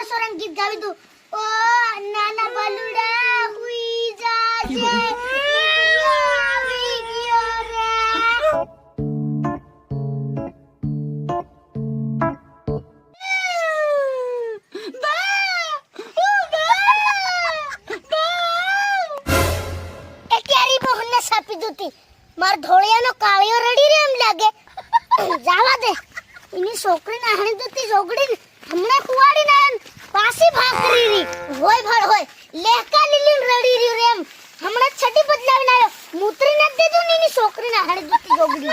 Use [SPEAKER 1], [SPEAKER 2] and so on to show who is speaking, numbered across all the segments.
[SPEAKER 1] મારસો રંગ ગીત ગાવી દઉં. ઓ નાના બલુડા હુઈ જાજે. માર ધોળિયાનો કાળિયો રડી રે એમ લાગે. જાવા દે. એની છોકરીને હાણી દૂતી જોગડીને હમણાં કુવાડી ના એમ પાસી ભાખરી રી. હોય ભળ હોય. લેહકા લીલીન રડી રહ્યું રેમ હમણાં છટી બદલાવીને આવ્યો. મૂત્રી ન દેતું ની છોકરીના હાણી દૂતી જોગડી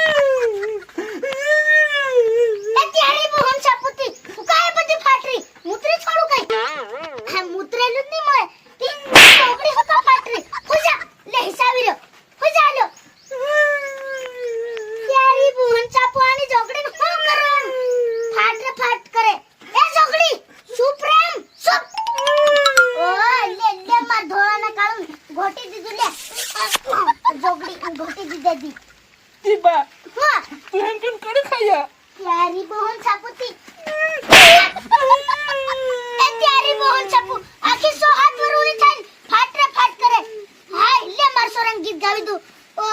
[SPEAKER 1] એ ક્યારી મોહન સાપુતી ફુકાય બધી ફાટરી મૂતરી છોડું કઈ હા મૂતરેલું જ નહીં મળે તીન છોકરી હોતા ફાટરી હુજા લે હિસાબી રહ્યો હુજા લ્યો ક્યારી મોહન સાપુઆની જોગડીને શું કરો એમ ફાટ રે ફાટ કરે એ જોગડી ચૂપ રે એમ ચૂપ ઓ લે લે માર ધોળાના કાળું ઘોટી દીધું લે જોગડી ઘોટી દીધી દી
[SPEAKER 2] દીબા
[SPEAKER 1] હા
[SPEAKER 2] તું કરી ખાયા
[SPEAKER 1] ક્યારી મોહન સાપુતી એ ક્યારી મોહન સાપુ આખી સો હાથ ઉડી થઈને ફાટ રે ફાટ કરે. હા લે માર સોરંગ ગીત ગાવી દઉં. ઓ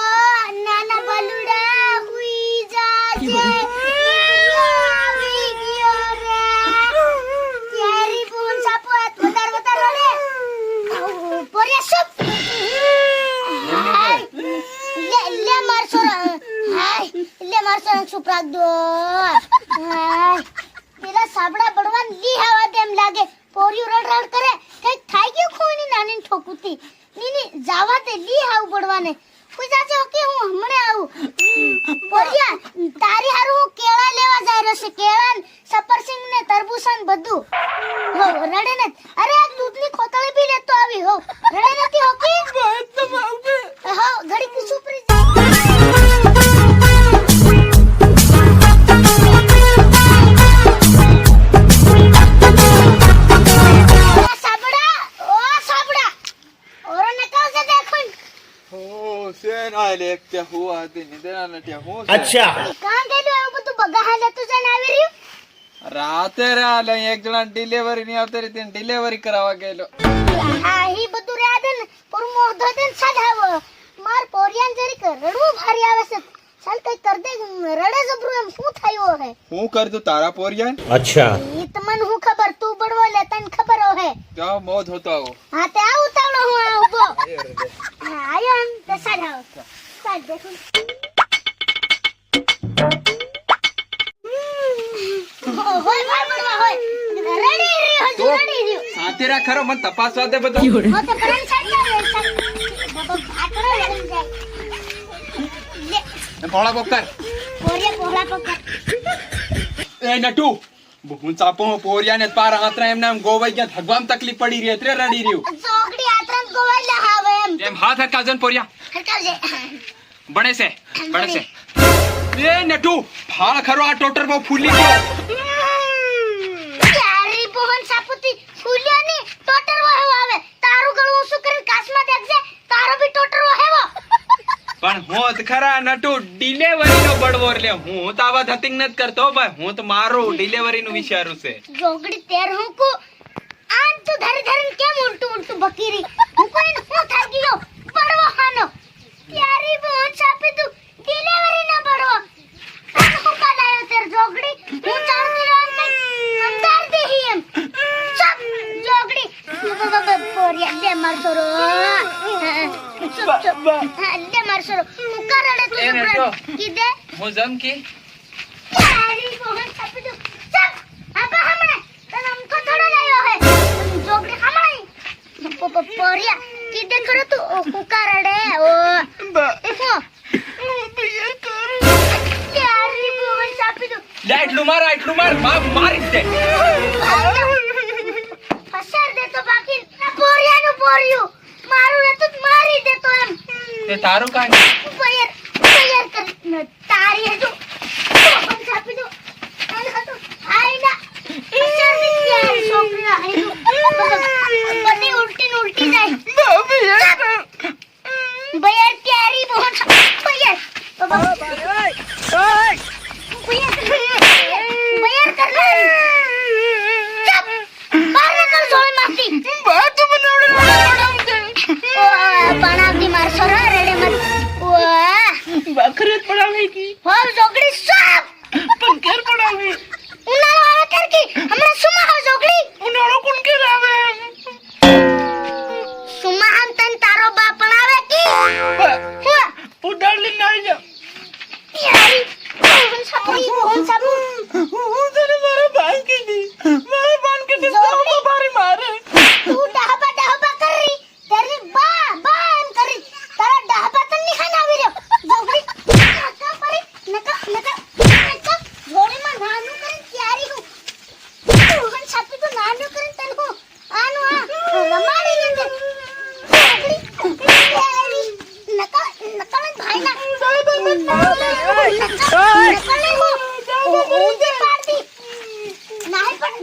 [SPEAKER 1] નાના બલુડા સોરંગ દો પેલા સાબડા બળવાન લી હવા તેમ લાગે. પોરિયું રડ રડ કરે. કઈ થાય ગયું કોઈની નાની ઠોકુતી. નીની, જાવા તે લી હાવ બળવાને. કોઈ જાજે ઓકે હું હમણે આવું? પોરિયા, તારી
[SPEAKER 3] રાતે રે એક જણા ડિલિવરી ની આવતી રીતે ડિલિવરી કરાવવા ગયેલો
[SPEAKER 1] હા હી બધું રે આદે ને પર જરી રડવું ભારી આવે છે ચાલ કઈ કર દે રડે જબરું એમ શું થયું હે
[SPEAKER 3] હું કર દઉં તારા પોરિયાન
[SPEAKER 1] અચ્છા હું ખબર તું બડવો લે તને ખબર હે
[SPEAKER 3] જાવ મોજ હોતો
[SPEAKER 1] હા તે આવું ઊભો હા આયો તે સજાવો ચાલ દેખો હોય હોય બડવા હોય રડી રહ્યો હજુ રડી રહ્યો
[SPEAKER 3] સાથે રા ખરો મને તપાસવા દે બધું
[SPEAKER 1] આવે પોલા પકડ
[SPEAKER 3] એ નટુ હું ચાપો પોરિયા ને પાર હાથરા એમ ગોવાઈ ગયા ભગવાન તકલીફ પડી રહી એટલે રડી રહ્યું
[SPEAKER 1] ગોવાઈ લે હાવે એમ.
[SPEAKER 3] એમ હાથ ને પોરિયા.
[SPEAKER 1] હરકાવજે.
[SPEAKER 3] છે છે. એ નટુ ફાળ ખરો આ ટોટર બહુ ફૂલી ગયો.
[SPEAKER 1] યારી બોહન સાપુતી ફૂલિયાની ટોટર વહેવો આવે તારું ગળું શું કરીને કાસમાં દેખજે. તારો બી ટોટર વહેવો
[SPEAKER 3] પણ હું જ ખરા નટુ ડિલિવરી નો બળવો એટલે હું તો આવા ધતિંગ નથી કરતો ભાઈ. હું તો મારું ડિલિવરી નું વિચારું છે.
[SPEAKER 1] જોગડી તેર હું કો આન તો ધર ધરે કેમ ઉલટું ઉલટું બકીરી? હું કોઈ નો થાકી ગયો? પડવો હાનો યારી બોહન સાપી તું ડિલિવરી ના પડવો તને હું કાલાયો તેર જોગડી. હું ચાલતી રહું કઈ અંધાર દેહી એમ. ચપ જોગડી. પોરિયા દે માર સોરો દે માર સોરો હું કરડે તું. કીધે
[SPEAKER 3] હું જમ કી?
[SPEAKER 1] યારી બોહન સાપી તું તું
[SPEAKER 3] લે એટલું માર એટલું માર મા- મારી દે
[SPEAKER 1] ફસાર દે તો બાકી પોરિયાનું પોરિયું મારું રહેતું તો મારી દેતો એમ
[SPEAKER 3] તે તારું કાંઈ
[SPEAKER 1] Double.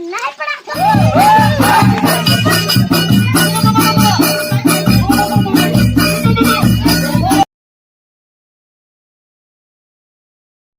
[SPEAKER 1] Sniper é na cama!